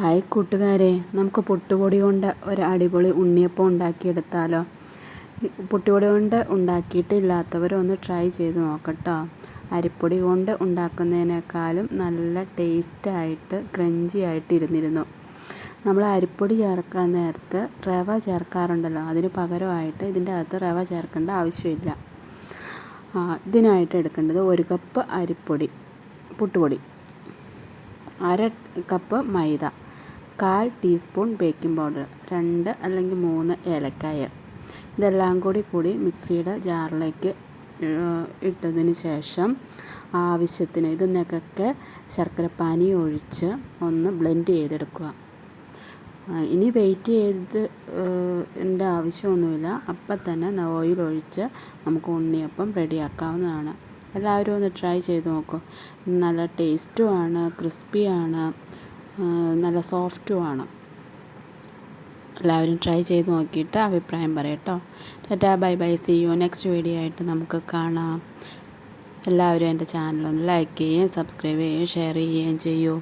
Hi കൂട്ടുകാരെ നമുക്ക് പുട്ടുപൊടി കൊണ്ട് ഒരു അടിപൊളി ഉണ്ണിയപ്പം ഉണ്ടാക്കിയെടുത്താലോ? പുട്ടുപൊടി കൊണ്ട് ഉണ്ടാക്കിയിട്ടില്ലാത്തവരൊന്ന് ട്രൈ ചെയ്ത് നോക്കട്ടോ. അരിപ്പൊടി കൊണ്ട് ഉണ്ടാക്കുന്നതിനേക്കാളും നല്ല ടേസ്റ്റായിട്ട് ക്രഞ്ചി ആയിട്ട് ഇരുന്നിരുന്നു. നമ്മൾ അരിപ്പൊടി ചേർക്കാൻ നേരത്ത് റവ ചേർക്കാറുണ്ടല്ലോ അതിന് പകരമായിട്ട് ഇതിന്റെ അകത്ത് റവ ചേർക്കേണ്ട ആവശ്യമില്ല. ഇതിനായിട്ട് എടുക്കേണ്ടത് ഒരു കപ്പ് അരിപ്പൊടി പുട്ടുപൊടി അര കപ്പ് മൈദ. കാൽ ടീസ്പൂൺ ബേക്കിംഗ് പൗഡർ രണ്ട് അല്ലെങ്കിൽ മൂന്ന് ഏലക്കായ. ഇതെല്ലാം കൂടി കൂടി മിക്സിയുടെ ജാറിലേക്ക് ഇട്ടതിന് ശേഷം ആവശ്യത്തിന് ഇതിനൊക്കെ ശർക്കരപ്പാനി ഒഴിച്ച് ഒന്ന് ബ്ലെൻഡ് ചെയ്തെടുക്കുക. ഇനി വെയിറ്റ് ചെയ്ത് എന്റെ ആവശ്യമൊന്നുമില്ല. അപ്പം തന്നെ ഓയിൽ ഒഴിച്ച് നമുക്ക് ഉണ്ണിയപ്പം റെഡിയാക്കാവുന്നതാണ്. എല്ലാവരും ഒന്ന് ട്രൈ ചെയ്ത് നോക്കൂ. നല്ല ടേസ്റ്റുമാണ് ക്രിസ്പിയാണ്. നല്ല സോഫ്റ്റുമാണ് എല്ലാവരും ട്രൈ ചെയ്ത് നോക്കിയിട്ട് അഭിപ്രായം പറയട്ടോ ta-ta bye bye see you next video ആയിട്ട് നമുക്ക് കാണാം. എല്ലാവരും എന്റെ ചാനലൊന്ന് ലൈക്ക് ചെയ്യുകയും സബ്സ്ക്രൈബ് ചെയ്യുകയും ഷെയർ ചെയ്യുകയും ചെയ്യൂ.